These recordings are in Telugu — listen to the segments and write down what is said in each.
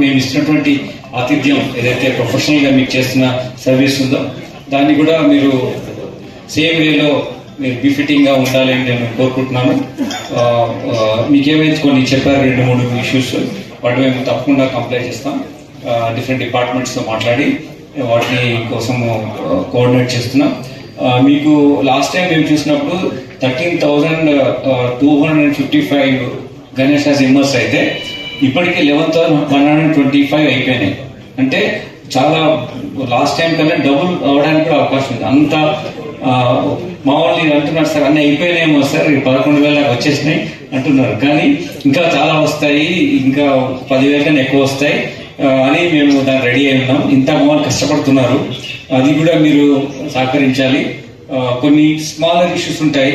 మేము ఇస్తున్నటువంటి ఆతిథ్యం ఏదైతే ప్రొఫెషనల్గా మీకు చేస్తున్న సర్వీస్ ఉందో దాన్ని కూడా మీరు సేమ్ వేలో మీరు బిఫిటింగ్గా ఉండాలి ఉండాలని నేను కోరుకుంటున్నాను. మీకేమైతే కొన్ని చెప్పారు రెండు మూడు ఇష్యూస్ వాటి మేము తప్పకుండా కంప్లైంట్ చేస్తాం. డిఫరెంట్ డిపార్ట్మెంట్స్తో మాట్లాడి వాటిని కోసము కోఆర్డినేట్ చేస్తున్నాం. మీకు లాస్ట్ టైం మేము చూసినప్పుడు thirteen thousand two hundred and fifty five Ganesh immerse అయితే ఇప్పటికే eleven thousand one hundred twenty five అయిపోయినాయి. అంటే చాలా లాస్ట్ టైం కన్నా డబుల్ అవడానికి కూడా అవకాశం ఉంది. అంత మామూలు మా వాళ్ళు అంటున్నారు సార్ అన్నీ అయిపోయినాయేమో సార్ పదకొండు వేల వచ్చేసినాయి అంటున్నారు. కానీ ఇంకా చాలా వస్తాయి ఇంకా పదివేల కన్నా ఎక్కువ వస్తాయి అని మేము దాన్ని రెడీ అయి ఉన్నాం. ఇంత అమ్మవారు కష్టపడుతున్నారు. అది కూడా మీరు సహకరించాలి. కొన్ని స్మాలర్ ఇష్యూస్ ఉంటాయి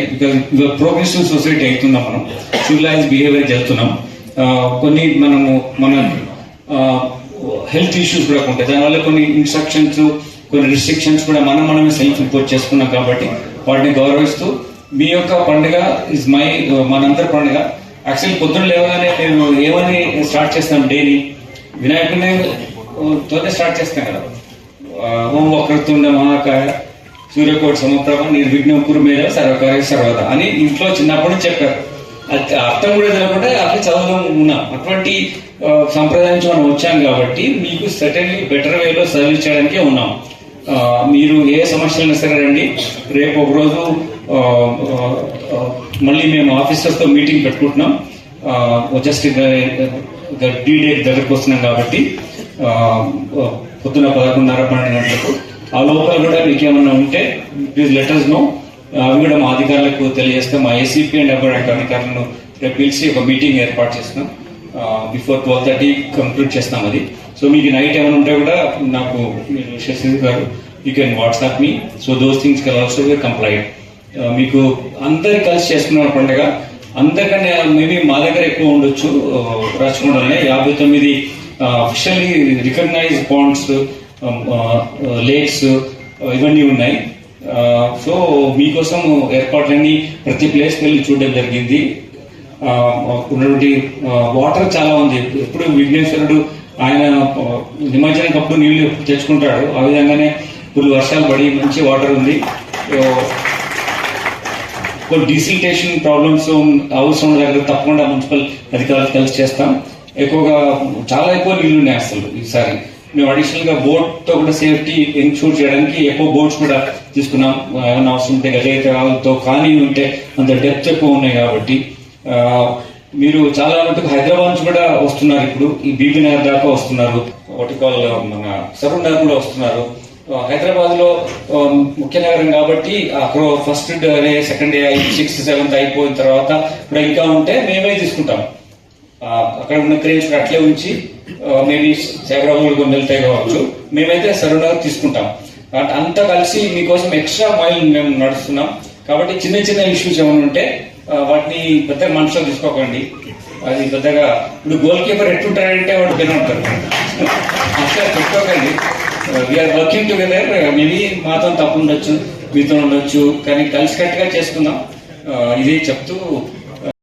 ప్రోగ్రెసివ్ సొసైటీ అవుతున్నాం మనం. సివిలైజ్ బిహేవియర్ వెళ్తున్నాం. కొన్ని మనము మన హెల్త్ ఇష్యూస్ కూడా ఉంటాయి. దానివల్ల కొన్ని ఇన్స్ట్రక్షన్స్ కొన్ని రిస్ట్రిక్షన్స్ కూడా మనం మనమే సెల్ఫ్ ఇంపోజ్ చేసుకున్నాం కాబట్టి వాటిని గౌరవిస్తూ మీ యొక్క పండుగ ఇస్ మై మనందరి పండుగ. యాక్చువల్లీ పొద్దున లేవగానే మేము ఏమని స్టార్ట్ చేస్తాం డేని వినాయకుడిని తోనే స్టార్ట్ చేస్తాం కదా. ఓం వక్రతుండ మహాకాయ సూర్యకోటి సమప్రభ నిర్విఘ్నం కురు మీద సర్వకార్య సర్వద అని ఇంట్లో చిన్నప్పుడు నుంచి చెప్పారు. అర్థం కూడా తెలియకుండా అట్లా చదవడం ఉన్నాం అటువంటి సంప్రదాయం నుంచి మనం వచ్చాం కాబట్టి మీకు సర్టన్లీ బెటర్ వేలో సర్వీస్ చేయడానికే ఉన్నాం. మీరు ఏ సమస్యలైనా సరే రండి. రేపు ఒకరోజు మళ్ళీ మేము ఆఫీసర్స్తో మీటింగ్ పెట్టుకుంటున్నాం. జస్ట్ డీ డేట్ దగ్గరకు వస్తున్నాం కాబట్టి పొద్దున పదకొండున్నర పన్నెండు గంటలకు. ఆ లోపల కూడా మీకు ఏమన్నా ఉంటే ప్లీజ్ లెటర్స్ నో అవి కూడా మా అధికారులకు తెలియజేస్తాం మా ఏసీపీ అండ్ అక్కడ అధికారులను రేపు పిలిచి ఒక మీటింగ్ ఏర్పాటు చేస్తున్నాం. బిఫోర్ ట్వెల్వ్ థర్టీ కంప్లీట్ చేస్తాం అది. సో మీకు నైట్ ఏమైనా ఉంటే కూడా నాకు మీరు garu you can WhatsApp me so those things can also complaint మీకు అందరు కలిసి చేసుకున్న పండుగ. అందరికన్నా మేబీ మా దగ్గర ఎక్కువ ఉండొచ్చు. రాచకొండలోనే యాభై తొమ్మిది అఫిషియల్లీ రికగ్నైజ్ పాయింట్స్ లేక్స్ ఇవన్నీ ఉన్నాయి. సో మీకోసం ఏర్పాట్లన్నీ ప్రతి ప్లేస్కి వెళ్ళి చూడడం జరిగింది. ఉన్నటువంటి వాటర్ చాలా ఉంది. ఎప్పుడు విఘ్నేశ్వరుడు ఆయన నిమజ్జనకప్పుడు అప్పుడు నీళ్ళు తెచ్చుకుంటాడు. ఆ విధంగానే ఇప్పుడు వర్షాలు పడి మంచి వాటర్ ఉంది. కొన్ని డీసిల్టేషన్ ప్రాబ్లమ్స్ అవసరం దగ్గర తప్పకుండా మున్సిపల్ అధికారులు కలిసి చేస్తాం. ఎక్కువగా చాలా ఎక్కువ నీళ్ళు ఉన్నాయి అసలు ఈసారి. మేము అడిషనల్గా బోట్తో కూడా సేఫ్టీ ఎన్షూర్ చేయడానికి ఎక్కువ బోట్స్ కూడా తీసుకున్నాం. ఏమైనా అవసరం ఉంటే గజయితరాలతో కానీ ఉంటే అంత డెప్త్ ఎక్కువ ఉన్నాయి కాబట్టి మీరు చాలా మటుకు హైదరాబాద్ నుంచి కూడా వస్తున్నారు ఇప్పుడు. ఈ బీబీ నగర్ దాకా వస్తున్నారు. ఒకటికాల్ మన సరూర్ నగర్ కూడా వస్తున్నారు. హైదరాబాద్లో ముఖ్య నగరం కాబట్టి అక్కడ first day second day sixth seventh అయిపోయిన తర్వాత ఇప్పుడు ఇంకా ఉంటే మేమే తీసుకుంటాం. అక్కడ ఉన్న క్రేన్స్ అట్లే ఉంచి మేబీ సైబరాబాద్ కొన్ని వెళ్తాయి కావచ్చు. మేమైతే సరూనగర్ తీసుకుంటాం. కాబట్టి అంతా కలిసి మీకోసం ఎక్స్ట్రా మైల్ మేము నడుస్తున్నాం. కాబట్టి చిన్న చిన్న ఇష్యూస్ ఏమైనా ఉంటే వాటిని పెద్ద మనసులో తీసుకోకండి. అది పెద్దగా ఇప్పుడు గోల్ కీపర్ ఎట్లుంటారంటే వాడు పెన్ ఉంటారు అట్లా పెట్టుకోకండి. వీఆర్ వర్కింగ్ టుగెదర్ మేబీ మాతో తప్పు ఉండొచ్చు మీతో ఉండొచ్చు కానీ కలిసికట్టుగా చేసుకుందాం. ఇదే ఇది చెప్తూ